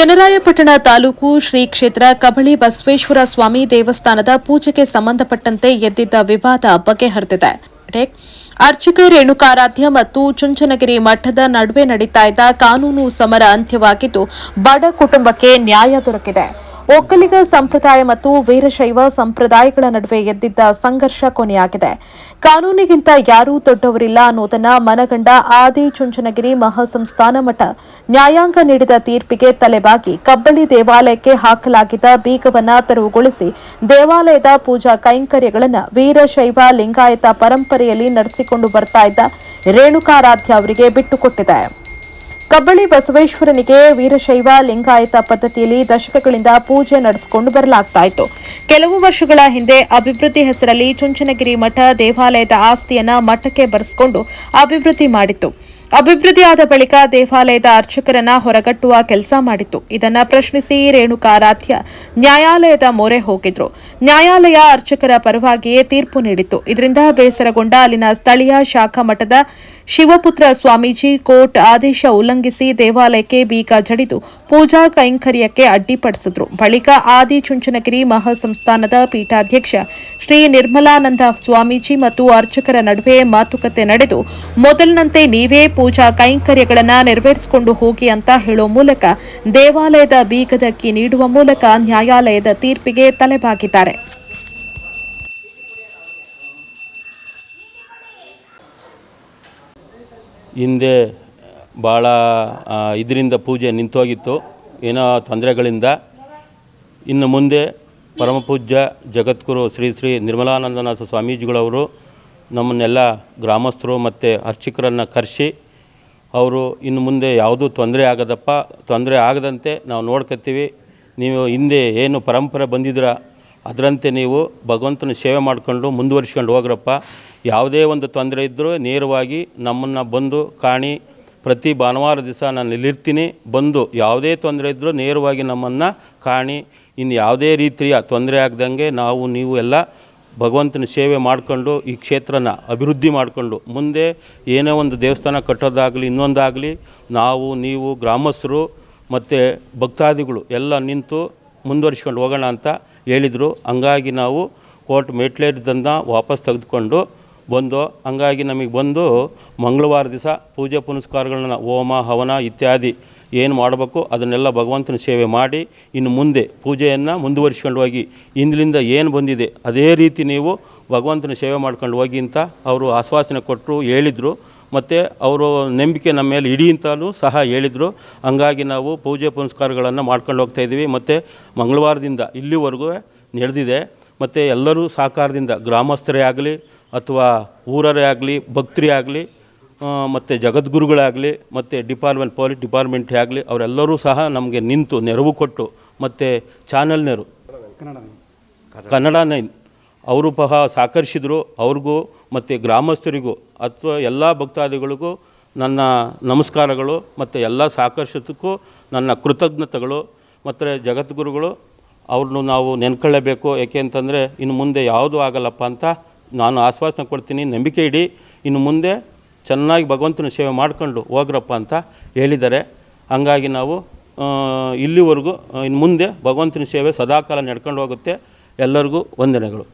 ಚನ್ನರಾಯಪಟ್ಟಣ ತಾಲೂಕು ಶ್ರೀ ಕ್ಷೇತ್ರ ಕಬಳಿ ಬಸವೇಶ್ವರ ಸ್ವಾಮಿ ದೇವಸ್ಥಾನದ ಪೂಜೆಗೆ ಸಂಬಂಧಪಟ್ಟಂತೆ ಎದ್ದಿದ್ದ ವಿವಾದ ಬಗೆಹರಿದಿದೆ. ಅರ್ಚಕ ರೇಣುಕಾರಾಧ್ಯ ಮತ್ತು ಚುಂಚನಗಿರಿ ಮಠದ ನಡುವೆ ನಡೀತಾ ಇದ್ದ ಕಾನೂನು ಸಮರ ಅಂತ್ಯವಾಗಿದ್ದು, ಬಡ ಕುಟುಂಬಕ್ಕೆ ನ್ಯಾಯ ದೊರಕಿದೆ ಒಕ್ಕಲಿಗ ಸಂಪ್ರದಾಯ ಮತ್ತು ವೀರಶೈವ ಸಂಪ್ರದಾಯಗಳ ನಡುವೆ ಎದ್ದಿದ್ದ ಸಂಘರ್ಷ ಕೊನೆಯಾಗಿದೆ. ಕಾನೂನಿಗಿಂತ ಯಾರೂ ದೊಡ್ಡವರಿಲ್ಲ ಅನ್ನೋದನ್ನ ಮನಗಂಡ ಆದಿ ಚುಂಚನಗಿರಿ ಮಹಾಸಂಸ್ಥಾನ ಮಠ ನ್ಯಾಯಾಂಗ ನೀಡಿದ ತೀರ್ಪಿಗೆ ತಲೆಬಾಗಿ ಕಬ್ಬಳ್ಳಿ ದೇವಾಲಯಕ್ಕೆ ಹಾಕಲಾಗಿದ್ದ ಬೀಗವನ್ನ ತೆರವುಗೊಳಿಸಿ ದೇವಾಲಯದ ಪೂಜಾ ಕೈಂಕರ್ಯಗಳನ್ನು ವೀರಶೈವ ಲಿಂಗಾಯತ ಪರಂಪರೆಯಲ್ಲಿ ನಡೆಸಿಕೊಂಡು ಬರ್ತಾ ಇದ್ದ ರೇಣುಕಾರಾಧ್ಯ ಅವರಿಗೆ ಬಿಟ್ಟುಕೊಟ್ಟಿದೆ ಕಬ್ಬಳ್ಳಿ ಬಸವೇಶ್ವರನಿಗೆ ವೀರಶೈವ ಲಿಂಗಾಯತ ಪದ್ಧತಿಯಲ್ಲಿ ದಶಕಗಳಿಂದ ಪೂಜೆ ನಡೆಸಿಕೊಂಡು ಬರಲಾಗ್ತಾ ಇತ್ತು. ಕೆಲವು ವರ್ಷಗಳ ಹಿಂದೆ ಅಭಿವೃದ್ಧಿ ಹೆಸರಲ್ಲಿ ಚುಂಚನಗಿರಿ ಮಠ ದೇವಾಲಯದ ಆಸ್ತಿಯನ್ನ ಮಠಕ್ಕೆ ಬರೆಸಿಕೊಂಡು ಅಭಿವೃದ್ಧಿ ಮಾಡಿತ್ತು. ಅಭಿವೃದ್ಧಿ ಆದ ಬಳಿಕ ದೇವಾಲಯದ ಅರ್ಚಕರನ್ನ ಹೊರಗಟ್ಟುವ ಕೆಲಸ ಮಾಡಿತ್ತು. ಇದನ್ನ ಪ್ರಶ್ನಿಸಿ ರೇಣುಕಾರಾಧ್ಯ ನ್ಯಾಯಾಲಯದ ಮೊರೆ ಹೋಗಿದ್ರು. ನ್ಯಾಯಾಲಯ ಅರ್ಚಕರ ಪರವಾಗಿಯೇ ತೀರ್ಪು ನೀಡಿತ್ತು. ಇದರಿಂದ ಬೇಸರಗೊಂಡ ಅಲ್ಲಿನ ಸ್ಥಳೀಯ ಶಾಖಾ ಮಠದ ಶಿವಪುತ್ರ ಸ್ವಾಮೀಜಿ ಕೋರ್ಟ್ ಆದೇಶ ಉಲ್ಲಂಘಿಸಿ ದೇವಾಲಯಕ್ಕೆ ಬೀಗ ಜಡಿದು ಪೂಜಾ ಕೈಂಕರ್ಯಕ್ಕೆ ಅಡ್ಡಿಪಡಿಸಿದ್ರು. ಬಳಿಕ ಆದಿ ಚುಂಚನಗಿರಿ ಮಹಾಸಂಸ್ಥಾನದ ಪೀಠಾಧ್ಯಕ್ಷ ಶ್ರೀ ನಿರ್ಮಲಾನಂದ ಸ್ವಾಮೀಜಿ ಮತ್ತು ಅರ್ಚಕರ ನಡುವೆ ಮಾತುಕತೆ ನಡೆದು, ಮೊದಲಿನಂತೆ ನೀವೇ ಪೂಜಾ ಕೈಂಕರ್ಯಗಳನ್ನು ನೆರವೇರಿಸಿಕೊಂಡು ಹೋಗಿ ಅಂತ ಹೇಳೋ ಮೂಲಕ ದೇವಾಲಯದ ಬೀಗದ ನೀಡುವ ಮೂಲಕ ನ್ಯಾಯಾಲಯದ ತೀರ್ಪಿಗೆ ತಲೆಬಾಗಿದ್ದಾರೆ. ಹಿಂದೆ ಭಾಳ ಇದರಿಂದ ಪೂಜೆ ನಿಂತೋಗಿತ್ತು. ಏನೋ ತೊಂದರೆಗಳಿಂದ. ಇನ್ನು ಮುಂದೆ ಪರಮಪೂಜ್ಯ ಜಗದ್ಗುರು ಶ್ರೀ ಶ್ರೀ ನಿರ್ಮಲಾನಂದನಾಥ ಸ್ವಾಮೀಜಿಗಳವರು ನಮ್ಮನ್ನೆಲ್ಲ ಗ್ರಾಮಸ್ಥರು ಮತ್ತು ಅರ್ಚಕರನ್ನು ಕರೆಸಿ ಅವರು ಇನ್ನು ಮುಂದೆ ಯಾವುದೂ ತೊಂದರೆ ಆಗದಪ್ಪ. ತೊಂದರೆ ಆಗದಂತೆ ನಾವು ನೋಡ್ಕೊತೀವಿ. ನೀವು ಹಿಂದೆ ಏನು ಪರಂಪರೆ ಬಂದಿದ್ರ ಅದರಂತೆ ನೀವು ಭಗವಂತನ ಸೇವೆ ಮಾಡಿಕೊಂಡು ಮುಂದುವರಿಸ್ಕೊಂಡು ಹೋಗ್ರಪ್ಪ. ಯಾವುದೇ ಒಂದು ತೊಂದರೆ ಇದ್ದರೂ ನೇರವಾಗಿ ನಮ್ಮನ್ನು ಬಂದು ಕಾಣಿ ಪ್ರತಿ ಭಾನುವಾರ ದಿವಸ ನಾನು ಇಲ್ಲಿರ್ತೀನಿ ಬಂದು ಯಾವುದೇ ತೊಂದರೆ ಇದ್ದರೂ ನೇರವಾಗಿ ನಮ್ಮನ್ನು ಕಾಣಿ. ಇನ್ನು ಯಾವುದೇ ರೀತಿಯ ತೊಂದರೆ ಆಗದಂಗೆ ನಾವು, ನೀವು ಎಲ್ಲ ಭಗವಂತನ ಸೇವೆ ಮಾಡಿಕೊಂಡು, ಈ ಕ್ಷೇತ್ರನ ಅಭಿವೃದ್ಧಿ ಮಾಡಿಕೊಂಡು, ಮುಂದೆ ಏನೇ ಒಂದು ದೇವಸ್ಥಾನ ಕಟ್ಟೋದಾಗಲಿ, ಇನ್ನೊಂದಾಗಲಿ, ನಾವು, ನೀವು, ಗ್ರಾಮಸ್ಥರು ಮತ್ತು ಭಕ್ತಾದಿಗಳು ಎಲ್ಲ ನಿಂತು ಮುಂದುವರಿಸ್ಕೊಂಡು ಹೋಗೋಣ ಅಂತ ಹೇಳಿದರು. ಹಂಗಾಗಿ ನಾವು ಕೋರ್ಟ್ ಮೆಟ್ಲೇರಿದ್ದನ್ನು ವಾಪಸ್ ತೆಗೆದುಕೊಂಡು ಬಂದು, ಹಂಗಾಗಿ ನಮಗೆ ಬಂದು ಮಂಗಳವಾರ ದಿವಸ ಪೂಜೆ ಪುನಸ್ಕಾರಗಳನ್ನ ಹೋಮ, ಹವನ ಇತ್ಯಾದಿ ಏನು ಮಾಡಬೇಕು, ಅದನ್ನೆಲ್ಲ ಭಗವಂತನ ಸೇವೆ ಮಾಡಿ ಇನ್ನು ಮುಂದೆ ಪೂಜೆಯನ್ನು ಮುಂದುವರಿಸ್ಕೊಂಡು ಹೋಗಿ ಇಂದಿನಿಂದ ಏನು ಬಂದಿದೆ ಅದೇ ರೀತಿ ನೀವು ಭಗವಂತನ ಸೇವೆ ಮಾಡ್ಕೊಂಡು ಹೋಗಿ ಅಂತ ಅವರು ಆಶ್ವಾಸನೆ ಕೊಟ್ಟರು ಹೇಳಿದರು. ಮತ್ತು ಅವರು ನಂಬಿಕೆ ನಮ್ಮ ಮೇಲೆ ಇಡೀ ಅಂತಲೂ ಸಹ ಹೇಳಿದರು. ಹಂಗಾಗಿ ನಾವು ಪೂಜೆ ಪುನಸ್ಕಾರಗಳನ್ನು ಮಾಡ್ಕೊಂಡು ಹೋಗ್ತಾ ಇದ್ದೀವಿ. ಮತ್ತು ಮಂಗಳವಾರದಿಂದ ಇಲ್ಲಿವರೆಗೂ ನಡೆದಿದೆ. ಮತ್ತು ಎಲ್ಲರೂ ಸಹಕಾರದಿಂದ ಗ್ರಾಮಸ್ಥರೇ ಆಗಲಿ ಅಥವಾ ಊರರೇ ಆಗಲಿ, ಭಕ್ತರೇ ಆಗಲಿ ಮತ್ತು ಜಗದ್ಗುರುಗಳಾಗಲಿ ಮತ್ತು ಡಿಪಾರ್ಟ್ಮೆಂಟ್, ಪೊಲೀಸ್ ಡಿಪಾರ್ಟ್ಮೆಂಟೇ ಆಗಲಿ, ಅವರೆಲ್ಲರೂ ಸಹ ನಮಗೆ ನಿಂತು ನೆರವು ಕೊಟ್ಟು ಮತ್ತು ಚಾನಲ್ನರು. ಕನ್ನಡ ನೈನ್ ಅವರು ಸಹ ಸಹಕರಿಸಿದ್ರು ಅವ್ರಿಗೂ ಮತ್ತು ಗ್ರಾಮಸ್ಥರಿಗೂ ಅಥವಾ ಎಲ್ಲ ಭಕ್ತಾದಿಗಳಿಗೂ ನನ್ನ ನಮಸ್ಕಾರಗಳು, ಮತ್ತು ಎಲ್ಲ ಸಹಕರಿಸೋದಕ್ಕೂ ನನ್ನ ಕೃತಜ್ಞತೆಗಳು, ಮತ್ತು ಜಗದ್ಗುರುಗಳು, ಅವ್ರನ್ನು ನಾವು ನೆನ್ಕೊಳ್ಳೇಬೇಕು. ಏಕೆ ಅಂತಂದರೆ, ಇನ್ನು ಮುಂದೆ ಯಾವುದೂ ಆಗಲ್ಲಪ್ಪ ಅಂತ ನಾನು ಆಶ್ವಾಸನೆ ಕೊಡ್ತೀನಿ, ನಂಬಿಕೆ ಇಡಿ. ಇನ್ನು ಮುಂದೆ ಚೆನ್ನಾಗಿ ಭಗವಂತನ ಸೇವೆ ಮಾಡ್ಕೊಂಡು ಹೋಗ್ರಪ್ಪ ಅಂತ ಹೇಳಿದ್ದಾರೆ. ಹಂಗಾಗಿ ನಾವು ಇಲ್ಲಿವರೆಗೂ ಇನ್ನು ಮುಂದೆ ಭಗವಂತನ ಸೇವೆ ಸದಾಕಾಲ ನಡ್ಕೊಂಡು ಹೋಗುತ್ತೆ. ಎಲ್ಲರಿಗೂ ವಂದನೆಗಳು.